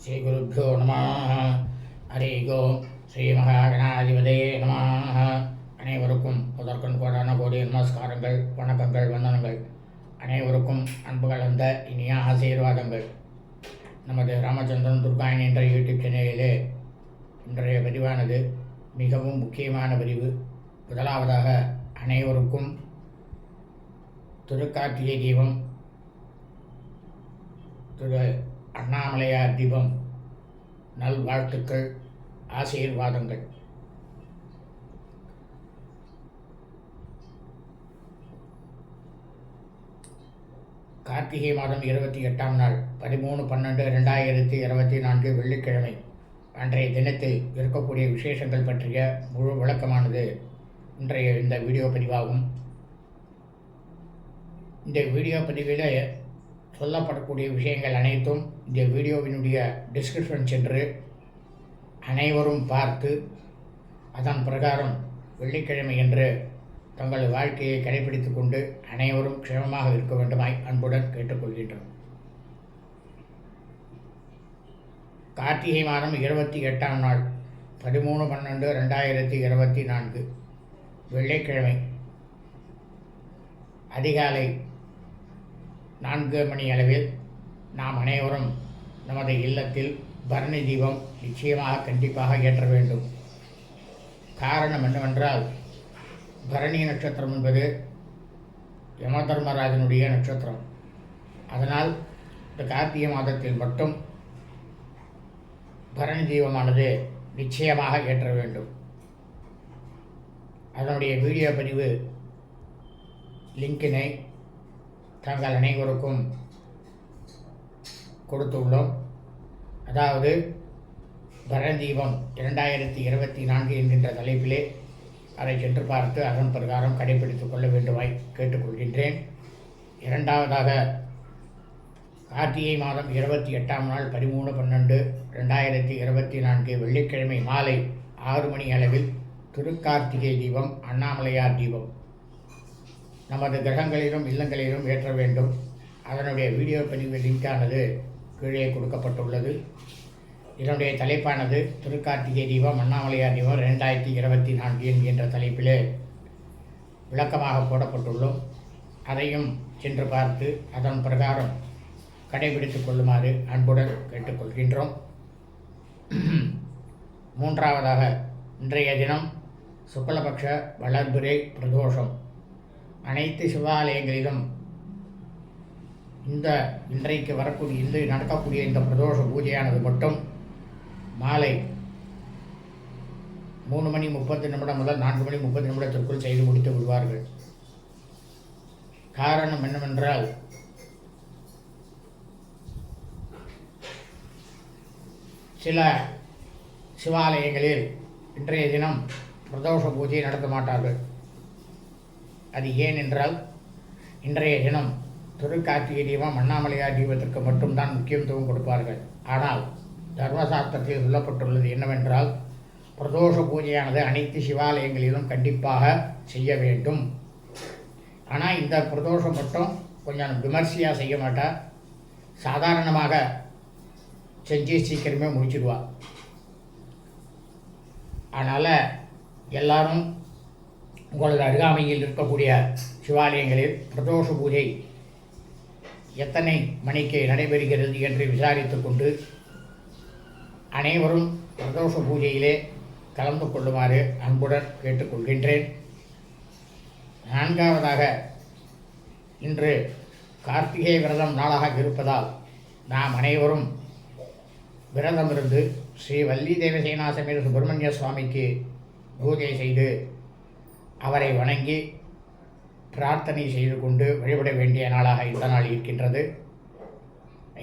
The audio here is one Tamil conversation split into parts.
ஸ்ரீகுருப்போ நம. ஹரி கோ ஸ்ரீ மகாகணாதிபதியே நம. அனைவருக்கும் முதற்கண் கோடான கோடி நமஸ்காரங்கள் வணக்கங்கள் வந்தனங்கள். அனைவருக்கும் அன்பு கலந்த இனிய ஆசீர்வாதங்கள். நமது ராமச்சந்திரன் துர்காயன் என்ற யூடியூப் சேனலிலே இன்றைய பதிவானது மிகவும் முக்கியமான பதிவு. முதலாவதாக அனைவருக்கும் திருக்கார்த்திகை தீபம். திரு அண்ணாமலையார் தீபம். நல்வாழ்த்துக்கள் ஆசீர்வாதங்கள். கார்த்திகை மாதம் இருபத்தி எட்டாம் நாள் பதிமூணு பன்னெண்டு ரெண்டாயிரத்தி இருபத்தி நான்கு வெள்ளிக்கிழமை. அன்றைய தினத்தில் இருக்கக்கூடிய விசேஷங்கள் பற்றிய முழு விளக்கமானது இன்றைய இந்த வீடியோ பதிவாகும். இந்த வீடியோ பதிவில் சொல்லப்படக்கூடிய விஷயங்கள் அனைத்தும் இந்த வீடியோவினுடைய டிஸ்கிரிப்ஷன் சென்று அனைவரும் பார்த்து அதன் பிரகாரம் வெள்ளிக்கிழமை என்று தங்கள் வாழ்க்கையை கடைபிடித்து கொண்டு அனைவரும் க்ஷேமமாக இருக்க வேண்டுமாய் அன்புடன் கேட்டுக்கொள்கின்றோம். கார்த்திகை மாதம் இருபத்தி எட்டாம் நாள் பதிமூணு பன்னெண்டு ரெண்டாயிரத்தி இருபத்தி நான்கு வெள்ளிக்கிழமை. அதிகாலை நான்கு மணி அளவில் நாம் அனைவரும் நமது இல்லத்தில் பரணி தீபம் நிச்சயமாக கண்டிப்பாக ஏற்ற வேண்டும். காரணம் என்னவென்றால் பரணி நட்சத்திரம் என்பது யமதர்மராஜனுடைய நட்சத்திரம். அதனால் இந்த கார்த்திகை மாதத்தில் மட்டும் பரணி தீபமானது நிச்சயமாக ஏற்ற வேண்டும். அதனுடைய வீடியோ பதிவு லிங்கினை தங்கள் அனைவருக்கும் கொடுத்துள்ளோம். அதாவது பரதீபம் இரண்டாயிரத்தி இருபத்தி நான்கு என்கின்ற தலைப்பிலே அதை சென்று பார்த்து அதன் பிரகாரம் கடைபிடித்துக் கொள்ள வேண்டுமாய் கேட்டுக்கொள்கின்றேன். இரண்டாவதாக கார்த்திகை மாதம் இருபத்தி எட்டாம் நாள் பதிமூணு பன்னெண்டு ரெண்டாயிரத்தி இருபத்தி நான்கு வெள்ளிக்கிழமை மாலை ஆறு மணி அளவில் திருக்கார்த்திகை தீபம் அண்ணாமலையார் தீபம். நமது கிரகங்களிலும் இல்லங்களிலும் ஏற்ற வேண்டும். அதனுடைய வீடியோ பதிவு லிங்கானது கீழே கொடுக்கப்பட்டுள்ளது. இதனுடைய தலைப்பானது திருக்கார்த்திகை தீபம் அண்ணாமலையார் தீபம் ரெண்டாயிரத்தி இருபத்தி நான்கு என்கின்ற தலைப்பிலே விளக்கமாக போடப்பட்டுள்ளோம். அதையும் சென்று பார்த்து அதன் பிரகாரம் கடைபிடித்துக் கொள்ளுமாறு அன்புடன் கேட்டுக்கொள்கின்றோம். மூன்றாவதாக இன்றைய தினம் சுக்லபக்ஷ வளர்பிறை பிரதோஷம். அனைத்து சிவாலயங்களிலும் இந்த இன்றைக்கு வரக்கூடிய இந்த நடக்கக்கூடிய இந்த பிரதோஷ பூஜையானது மட்டும் மாலை மூணு மணி முப்பது நிமிடம் முதல் நான்கு மணி முப்பது நிமிடத்திற்குள் செய்து முடித்து விடுவார்கள். காரணம் என்னவென்றால் சில சிவாலயங்களில் இன்றைய தினம் பிரதோஷ பூஜை நடத்த மாட்டார்கள். அது ஏனென்றால் இன்றைய தினம் திருக்கார்த்திகை தீபம் அண்ணாமலையார் தீபத்திற்கு மட்டும்தான் முக்கியத்துவம் கொடுப்பார்கள். ஆனால் தர்மசாஸ்திரத்தில் சொல்லப்பட்டுள்ளது என்னவென்றால் பிரதோஷ பூஜையானது அனைத்து சிவாலயங்களிலும் கண்டிப்பாக செய்ய வேண்டும். ஆனால் இந்த பிரதோஷம் மட்டும் கொஞ்சம் விமர்சையாக செய்ய மாட்டா. சாதாரணமாக செஞ்சு சீக்கிரமே முடிச்சிடுவா. அதனால் எல்லாரும் உங்களது அருகாமையில் இருக்கக்கூடிய சிவாலயங்களில் பிரதோஷ பூஜை எத்தனை மணிக்கு நடைபெறுகிறது என்று விசாரித்து கொண்டு அனைவரும் பிரதோஷ பூஜையிலே கலந்து கொள்ளுமாறு அன்புடன் கேட்டுக்கொள்கின்றேன். நான்காவதாக இன்று கார்த்திகை விரதம் நாளாக இருப்பதால் நாம் அனைவரும் விரதம் இருந்து ஸ்ரீ வள்ளி தேவசேனா சமேத சுப்பிரமணிய சுவாமிக்கு பூஜை செய்து அவரை வணங்கி பிரார்த்தனை செய்து கொண்டு வழிபட வேண்டிய நாளாக இந்த நாள் இருக்கின்றது.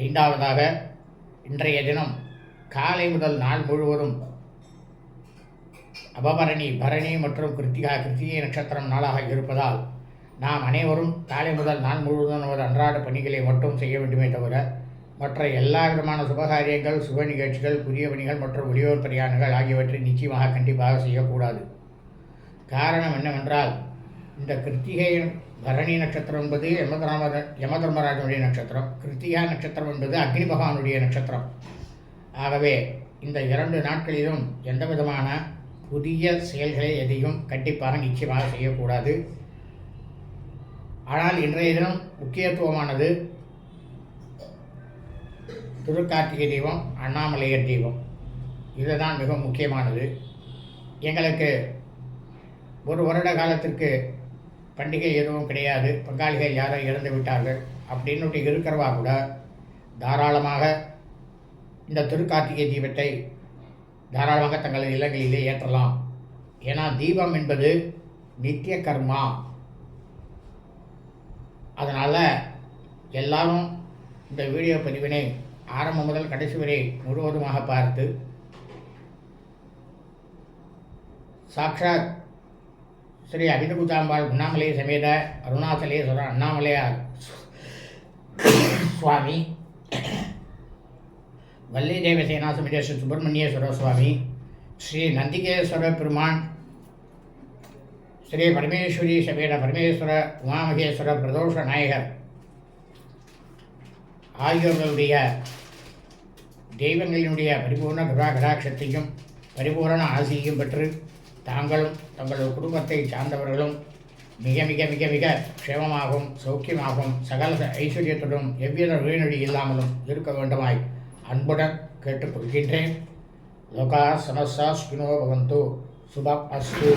ஐந்தாவதாக இன்றைய தினம் காலை முதல் நாள் முழுவதும் அபபரணி பரணி மற்றும் கிருத்திகா கிருத்திகை நட்சத்திரம் நாளாக இருப்பதால் நாம் அனைவரும் காலை முதல் நாள் முழுவதும் நமது அன்றாட பணிகளை மட்டும் செய்ய வேண்டுமே தவிர மற்ற எல்லா விதமான சுபகாரியங்கள் சுப நிகழ்ச்சிகள் புதிய பணிகள் மற்றும் வெளியூர் பிரயாணங்கள் ஆகியவற்றை நிச்சயமாக கண்டிப்பாக செய்யக்கூடாது. காரணம் என்னவென்றால் இந்த கிருத்திகை பரணி நட்சத்திரம் என்பது யமதராம யமதர்மராஜனுடைய நட்சத்திரம். கிருத்திகா நட்சத்திரம் என்பது அக்னி பகவானுடைய நட்சத்திரம். ஆகவே இந்த இரண்டு நாட்களிலும் எந்த விதமான புதிய செயல்களை எதையும் கண்டிப்பாக நிச்சயமாக செய்யக்கூடாது. ஆனால் இன்றைய தினம் முக்கியத்துவமானது திருக்கார்த்திகை தீபம் அண்ணாமலையர் தீபம். இதுதான் மிக முக்கியமானது. எங்களுக்கு ஒரு வருட காலத்திற்கு பண்டிகை எதுவும் கிடையாது. பங்காளிகள் யாரோ இறந்து விட்டார்கள் அப்படின்னு இருக்கிறவா கூட தாராளமாக இந்த திருக்கார்த்திகை தீபத்தை தாராளமாக தங்களது இல்லங்களிலே ஏற்றலாம். ஏன்னா தீபம் என்பது நித்திய கர்மா. அதனால் எல்லாரும் இந்த வீடியோ பதிவினை ஆரம்பம் முதல் கடைசி வரை முழுவதுமாக பார்த்து சாக்ஷாத் ஸ்ரீ அபிதகுஜாம்பாள் உண்ணாமலை சமேத அருணாச்சலேஸ்வரர் அண்ணாமலையார் சுவாமி. வள்ளி தேவசேனா சமேத சுப்பிரமணியேஸ்வரர் சுவாமி. ஸ்ரீ நந்திகேஸ்வர பெருமான். ஸ்ரீ பரமேஸ்வரி சமேத பரமேஸ்வர உமாமகேஸ்வர பிரதோஷ நாயகர். ஆகியோர்களுடைய தெய்வங்களினுடைய பரிபூர்ண கருணா கடாட்சத்தையும் பரிபூரண ஆசியையும் பெற்று தாங்களும் தங்களது குடும்பத்தை சார்ந்தவர்களும் மிக மிக மிக மிக க்ஷேமமாகவும் சௌக்கியமாகவும் சகல ஐஸ்வர்யத்துடன் எவ்வித நொடி இல்லாமலும் இருக்க வேண்டுமாய் அன்புடன் கேட்டுக்கொள்கின்றேன். லோகா சமஸ்தா ஸ்கினோ பவந்து. சுபம் அஸ்து.